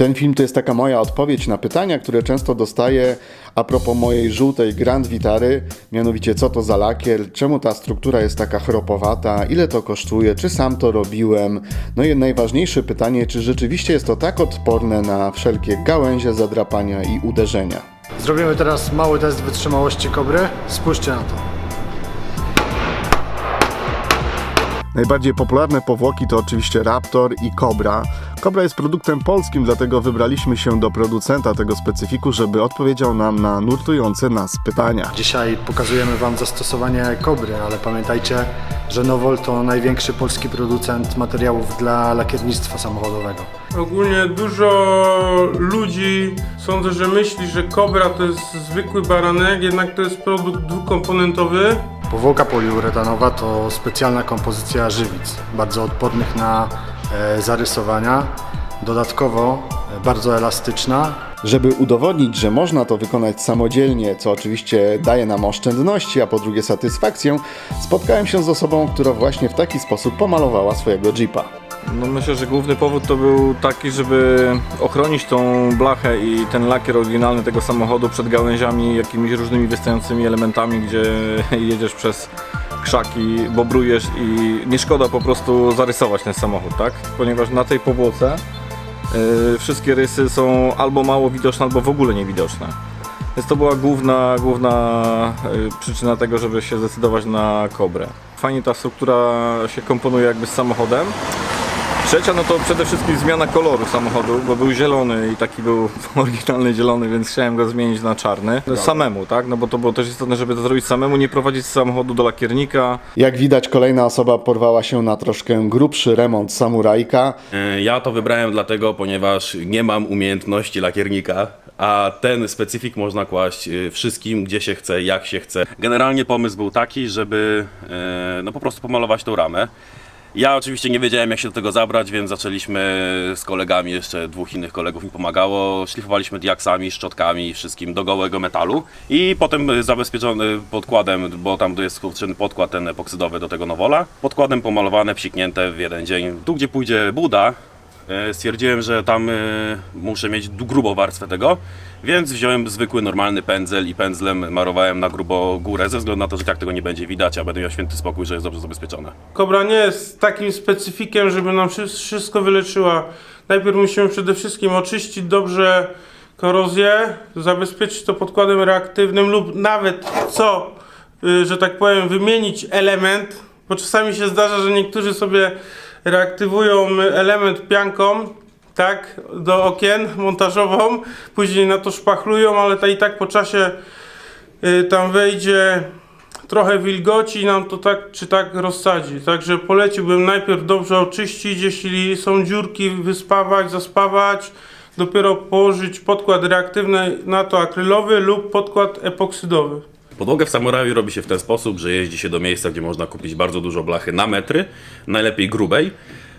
Ten film to jest taka moja odpowiedź na pytania, które często dostaję a propos mojej żółtej Grand Vitary, mianowicie co to za lakier, czemu ta struktura jest taka chropowata, ile to kosztuje, czy sam to robiłem. No i najważniejsze pytanie, czy rzeczywiście jest to tak odporne na wszelkie gałęzie, zadrapania i uderzenia. Zrobimy teraz mały test wytrzymałości kobry. Spójrzcie na to. Najbardziej popularne powłoki to oczywiście Raptor i Cobra. Cobra jest produktem polskim, dlatego wybraliśmy się do producenta tego specyfiku, żeby odpowiedział nam na nurtujące nas pytania. Dzisiaj pokazujemy Wam zastosowanie kobry, ale pamiętajcie, że Nowol to największy polski producent materiałów dla lakiernictwa samochodowego. Ogólnie dużo ludzi sądzę, że myśli, że Cobra to jest zwykły baranek, jednak to jest produkt dwukomponentowy. Powłoka poliuretanowa to specjalna kompozycja żywic, bardzo odpornych na zarysowania. Dodatkowo e, bardzo elastyczna, Żeby udowodnić, że można to wykonać samodzielnie, co oczywiście daje nam oszczędności, a po drugie satysfakcję, spotkałem się z osobą, która właśnie w taki sposób pomalowała swojego Jeepa. No myślę, że główny powód to był taki, żeby ochronić tą blachę i ten lakier oryginalny tego samochodu przed gałęziami, jakimiś różnymi wystającymi elementami, gdzie jedziesz przez krzaki, bobrujesz i nie szkoda po prostu zarysować ten samochód, tak? Ponieważ na tej powłoce yy, wszystkie rysy są albo mało widoczne, albo w ogóle niewidoczne. Więc to była główna, główna yy, przyczyna tego, żeby się zdecydować na kobrę. Fajnie ta struktura się komponuje jakby z samochodem. Trzecia no to przede wszystkim zmiana koloru samochodu, bo był zielony i taki był oryginalny zielony, więc chciałem go zmienić na czarny. Samemu, tak? No bo to było też istotne, żeby to zrobić samemu, nie prowadzić samochodu do lakiernika. Jak widać, kolejna osoba porwała się na troszkę grubszy remont samurajka. E, Ja to wybrałem dlatego, ponieważ nie mam umiejętności lakiernika, a ten specyfik można kłaść e, wszystkim, gdzie się chce, jak się chce. Generalnie pomysł był taki, żeby e, no po prostu pomalować tą ramę. Ja oczywiście nie wiedziałem jak się do tego zabrać, więc zaczęliśmy z kolegami, jeszcze dwóch innych kolegów mi pomagało. Szlifowaliśmy diaksami, szczotkami, wszystkim do gołego metalu. I potem zabezpieczony podkładem, bo tam jest potrzebny podkład ten epoksydowy do tego Nowola. Podkładem pomalowane, psiknięte w jeden dzień. Tu gdzie pójdzie Buda, Stwierdziłem, że tam e, muszę mieć grubą warstwę tego, więc wziąłem zwykły, normalny pędzel i pędzlem marowałem na grubo górę, ze względu na to, że tak tego nie będzie widać, a będę miał święty spokój, że jest dobrze zabezpieczone. Cobra nie jest takim specyfikiem, żeby nam wszy- wszystko wyleczyła. Najpierw musimy przede wszystkim oczyścić dobrze korozję, zabezpieczyć to podkładem reaktywnym lub nawet co, y, że tak powiem, wymienić element, bo czasami się zdarza, że niektórzy sobie reaktywują element pianką, tak, do okien montażową, później na to szpachlują, ale to i tak po czasie y, tam wejdzie trochę wilgoci i nam to tak czy tak rozsadzi. Także poleciłbym najpierw dobrze oczyścić, jeśli są dziurki, wyspawać, zaspawać, dopiero położyć podkład reaktywny na to akrylowy lub podkład epoksydowy. Podłogę w samuraju robi się w ten sposób, że jeździ się do miejsca, gdzie można kupić bardzo dużo blachy na metry, najlepiej grubej.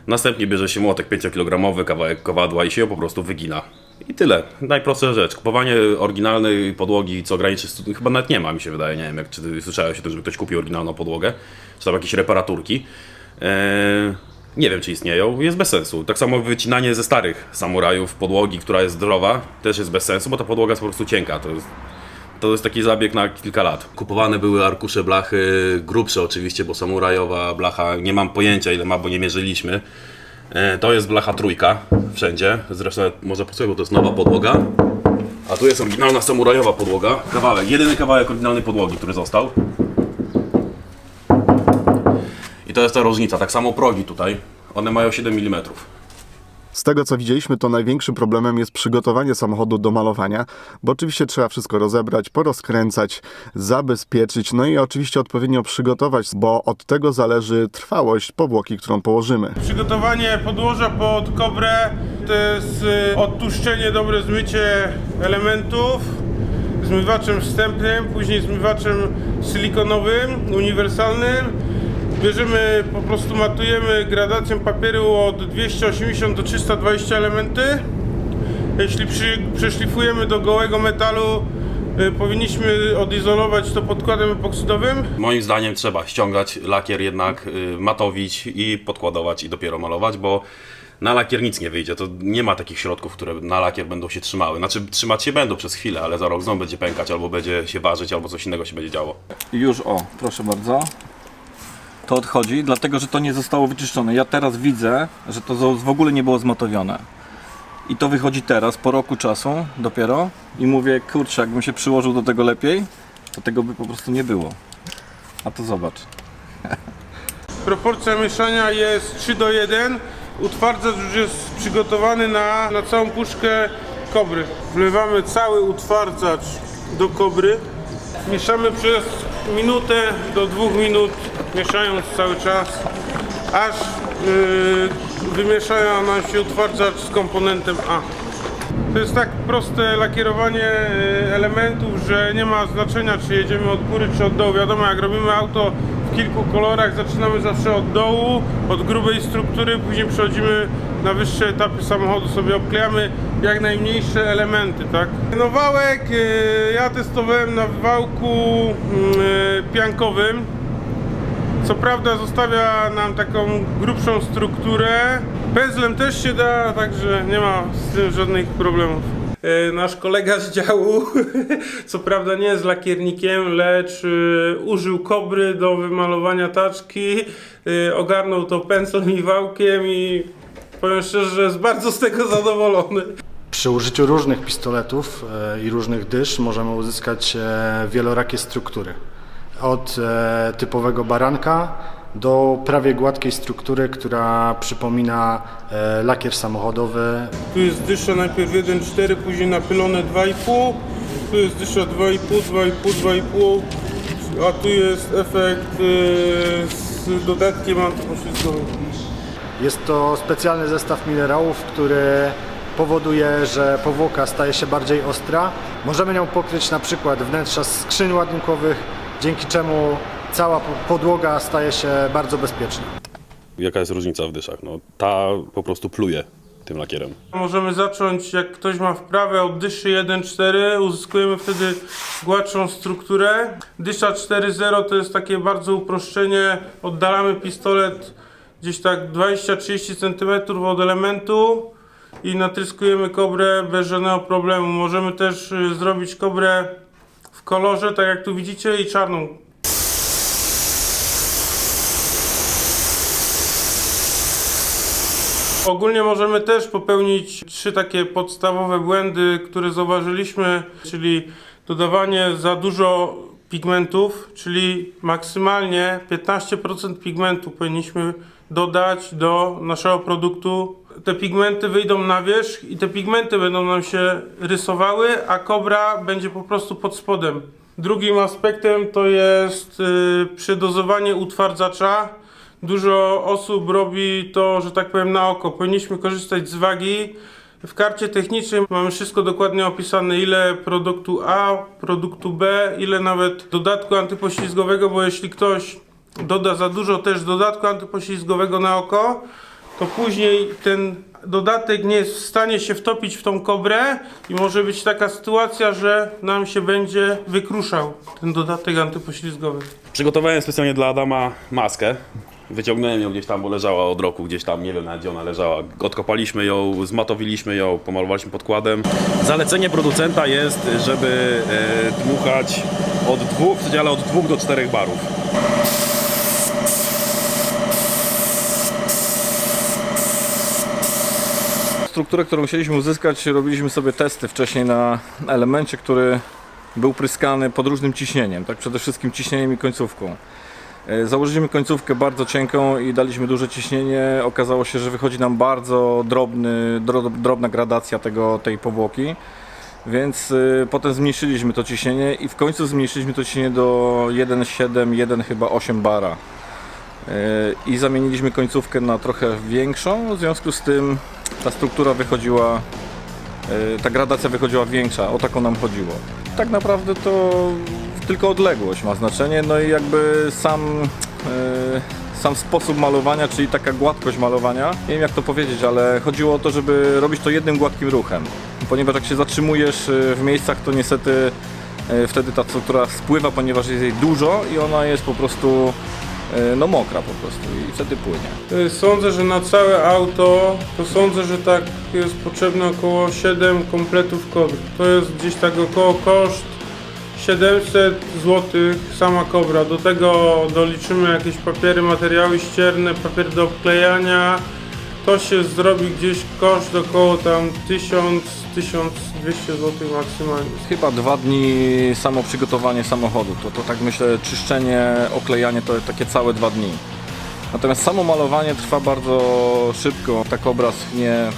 Następnie bierze się młotek 5-kilogramowy, kawałek kowadła i się ją po prostu wygina. I tyle. Najprostsza rzecz. Kupowanie oryginalnej podłogi, co graniczy z... Chyba nawet nie ma, mi się wydaje. Nie wiem, jak, czy słyszałeś o tym, żeby ktoś kupił oryginalną podłogę. Czy tam jakieś reparaturki. Eee, nie wiem, czy istnieją. Jest bez sensu. Tak samo wycinanie ze starych samurajów podłogi, która jest zdrowa, też jest bez sensu, bo ta podłoga jest po prostu cienka. To jest to jest taki zabieg na kilka lat. Kupowane były arkusze blachy, grubsze oczywiście, bo samurajowa blacha, nie mam pojęcia ile ma, bo nie mierzyliśmy. E, To jest blacha trójka wszędzie, zresztą może posłuchaj, bo to jest nowa podłoga. A tu jest oryginalna samurajowa podłoga. Kawałek, jedyny kawałek oryginalnej podłogi, który został. I to jest ta różnica, tak samo progi tutaj. One mają 7 mm. Z tego co widzieliśmy, to największym problemem jest przygotowanie samochodu do malowania, bo oczywiście trzeba wszystko rozebrać, porozkręcać, zabezpieczyć, no i oczywiście odpowiednio przygotować, bo od tego zależy trwałość powłoki, którą położymy. Przygotowanie podłoża pod kobrę to jest y, odtłuszczenie, dobre zmycie elementów zmywaczem wstępnym, później zmywaczem silikonowym, uniwersalnym. Bierzemy, po prostu matujemy gradacją papieru od 280 do 320 elementy. Jeśli przy, przeszlifujemy do gołego metalu, y, powinniśmy odizolować to podkładem epoksydowym. Moim zdaniem trzeba ściągać lakier jednak, y, matowić i podkładować i dopiero malować, bo Na lakier nic nie wyjdzie, to nie ma takich środków, które na lakier będą się trzymały. Znaczy trzymać się będą przez chwilę, ale za rok znowu będzie pękać, albo będzie się ważyć, albo coś innego się będzie działo. Już o, proszę bardzo. To odchodzi, dlatego że to nie zostało wyczyszczone. Ja teraz widzę, że to w ogóle nie było zmatowione. I to wychodzi teraz, po roku czasu dopiero. I mówię, kurczę, jakbym się przyłożył do tego lepiej, to tego by po prostu nie było. A to zobacz. Proporcja mieszania jest 3 do 1. Utwardzacz już jest przygotowany na, na całą puszkę kobry. Wlewamy cały utwardzacz do kobry. Mieszamy przez minutę do dwóch minut, mieszając cały czas, aż yy, nam się utwardzacz z komponentem A. To jest tak proste lakierowanie e, elementów, że nie ma znaczenia czy jedziemy od góry czy od dołu. Wiadomo, jak robimy auto w kilku kolorach, zaczynamy zawsze od dołu, od grubej struktury, później przechodzimy na wyższe etapy samochodu, sobie obklejamy jak najmniejsze elementy, tak? No wałek e, ja testowałem na wałku e, piankowym. Co prawda zostawia nam taką grubszą strukturę. Pędzlem też się da, także nie ma z tym żadnych problemów. E, Nasz kolega z działu, co prawda nie jest lakiernikiem, lecz e, użył kobry do wymalowania taczki, e, ogarnął to pędzlem i wałkiem i powiem szczerze, że jest bardzo z tego zadowolony. Przy użyciu różnych pistoletów i różnych dysz możemy uzyskać wielorakie struktury. Od e, typowego baranka do prawie gładkiej struktury, która przypomina e, lakier samochodowy. Tu jest dysza najpierw 1,4, później napylone 2,5. Tu jest dysza 2,5, 2,5, 2,5. A tu jest efekt yy, z dodatkiem antypoślizgowym. Jest to specjalny zestaw minerałów, który powoduje, że powłoka staje się bardziej ostra. Możemy nią pokryć na przykład wnętrza skrzyń ładunkowych, dzięki czemu cała po- podłoga staje się bardzo bezpieczna. Jaka jest różnica w dyszach? No, ta po prostu pluje tym lakierem. Możemy zacząć, jak ktoś ma wprawę od dyszy 1,4, uzyskujemy wtedy gładszą strukturę. Dysza 4,0 to jest takie bardzo uproszczenie. Oddalamy pistolet gdzieś tak 20-30 cm od elementu i natryskujemy kobrę bez żadnego problemu. Możemy też y, zrobić kobrę kolorze, tak jak tu widzicie, i czarną. Ogólnie możemy też popełnić trzy takie podstawowe błędy, które zauważyliśmy, czyli dodawanie za dużo pigmentów, czyli maksymalnie 15% pigmentu powinniśmy dodać do naszego produktu. Te pigmenty wyjdą na wierzch i te pigmenty będą nam się rysowały, a kobra będzie po prostu pod spodem. Drugim aspektem to jest yy, przedozowanie utwardzacza. Dużo osób robi to, że tak powiem, na oko. Powinniśmy korzystać z wagi. W karcie technicznej mamy wszystko dokładnie opisane, ile produktu A, produktu B, ile nawet dodatku antypoślizgowego, bo jeśli ktoś doda za dużo też dodatku antypoślizgowego na oko, to później ten dodatek nie jest w stanie się wtopić w tą kobrę i może być taka sytuacja, że nam się będzie wykruszał ten dodatek antypoślizgowy. Przygotowałem specjalnie dla Adama maskę. Wyciągnąłem ją gdzieś tam, bo leżała od roku, gdzieś tam, nie wiem nawet gdzie ona leżała. Odkopaliśmy ją, zmatowiliśmy ją, pomalowaliśmy podkładem. Zalecenie producenta jest, żeby e, dmuchać od dwóch, w przedziale od dwóch do czterech barów. Strukturę, którą chcieliśmy uzyskać, robiliśmy sobie testy wcześniej na elemencie, który był pryskany pod różnym ciśnieniem, tak przede wszystkim ciśnieniem i końcówką. E, Założyliśmy końcówkę bardzo cienką i daliśmy duże ciśnienie. Okazało się, że wychodzi nam bardzo drobny, dro, drobna gradacja tego, tej powłoki. Więc y, potem zmniejszyliśmy to ciśnienie i w końcu zmniejszyliśmy to ciśnienie do 1,7, 1 chyba 8 bara. Y, I zamieniliśmy końcówkę na trochę większą, w związku z tym ta struktura wychodziła, y, ta gradacja wychodziła większa, o taką nam chodziło. Tak naprawdę to tylko odległość ma znaczenie, no i jakby sam, y, sam sposób malowania, czyli taka gładkość malowania. Nie wiem jak to powiedzieć, ale chodziło o to, żeby robić to jednym gładkim ruchem. Ponieważ jak się zatrzymujesz y, w miejscach, to niestety wtedy ta struktura spływa, ponieważ jest jej dużo i ona jest po prostu no mokra po prostu i wtedy płynie. Y, Sądzę, że na całe auto to sądzę, że tak jest potrzebne około 7 kompletów kobry. To jest gdzieś tak około koszt 700 zł sama kobra. Do tego doliczymy jakieś papiery, materiały ścierne, papier do obklejania. To się zrobi gdzieś koszt około tam 1000-1200 zł maksymalnie. Chyba dwa dni samo przygotowanie samochodu, to, to tak myślę czyszczenie, oklejanie to takie całe dwa dni. Natomiast samo malowanie trwa bardzo szybko, tak obraz nie,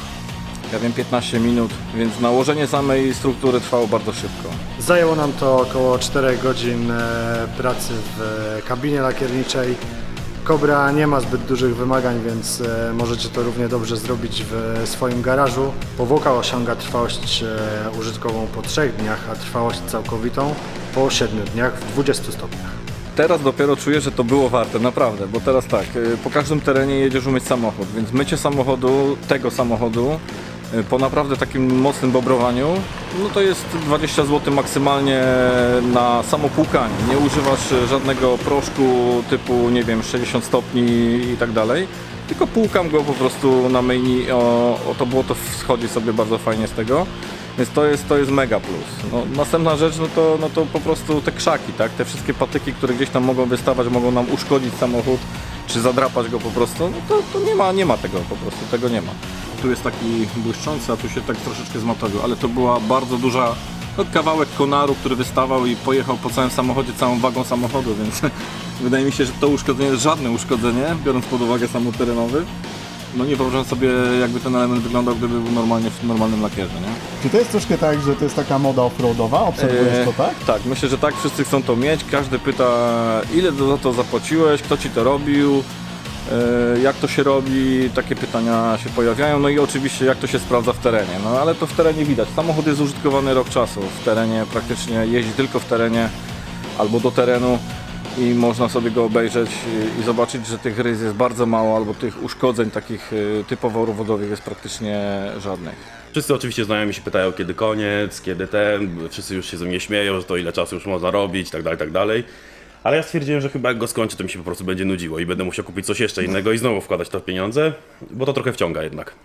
ja wiem 15 minut, więc nałożenie samej struktury trwało bardzo szybko. Zajęło nam to około 4 godzin e, pracy w e, kabinie lakierniczej. Cobra nie ma zbyt dużych wymagań, więc e, możecie to równie dobrze zrobić w swoim garażu. Powłoka osiąga trwałość e, użytkową po 3 dniach, a trwałość całkowitą po 7 dniach w 20 stopniach. Teraz dopiero czuję, że to było warte, naprawdę, bo teraz tak, y, po każdym terenie jedziesz umyć samochód, więc mycie samochodu, tego samochodu, po naprawdę takim mocnym bobrowaniu, no to jest 20 zł maksymalnie na samo płukanie. Nie używasz żadnego proszku typu, nie wiem, 60 stopni i tak dalej, tylko płukam go po prostu na myjni, o, o to błoto schodzi sobie bardzo fajnie z tego. Więc to jest, to jest mega plus. No, następna rzecz, no to, no to po prostu te krzaki, tak? Te wszystkie patyki, które gdzieś tam mogą wystawać, mogą nam uszkodzić samochód, czy zadrapać go po prostu, no to, to nie, ma, nie ma tego po prostu, tego nie ma. Tu jest taki błyszczący, a tu się tak troszeczkę zmatowił, ale to była bardzo duża, no, kawałek konaru, który wystawał i pojechał po całym samochodzie, całą wagą samochodu, więc wydaje mi się, że to uszkodzenie jest żadne uszkodzenie, biorąc pod uwagę samochód terenowy. No nie wyobrażam sobie, jakby ten element wyglądał, gdyby był normalnie w normalnym lakierze, nie? Czy to jest troszkę tak, że to jest taka moda offroadowa? Obserwujesz Eee, to tak? Tak, myślę, że tak, wszyscy chcą to mieć, każdy pyta ile za to zapłaciłeś, kto ci to robił, e, jak to się robi, takie pytania się pojawiają, no i oczywiście jak to się sprawdza w terenie, no ale to w terenie widać, samochód jest użytkowany rok czasu, w terenie praktycznie jeździ tylko w terenie albo do terenu i można sobie go obejrzeć i, zobaczyć, że tych rys jest bardzo mało, albo tych uszkodzeń takich e, typowo rowodowych jest praktycznie żadnych. Wszyscy oczywiście znajomi się pytają, kiedy koniec, kiedy ten, wszyscy już się ze mnie śmieją, że to ile czasu już można robić, tak dalej, tak dalej. Ale ja stwierdziłem, że chyba jak go skończę, to mi się po prostu będzie nudziło i będę musiał kupić coś jeszcze innego i znowu wkładać to w pieniądze, bo to trochę wciąga jednak.